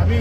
আমি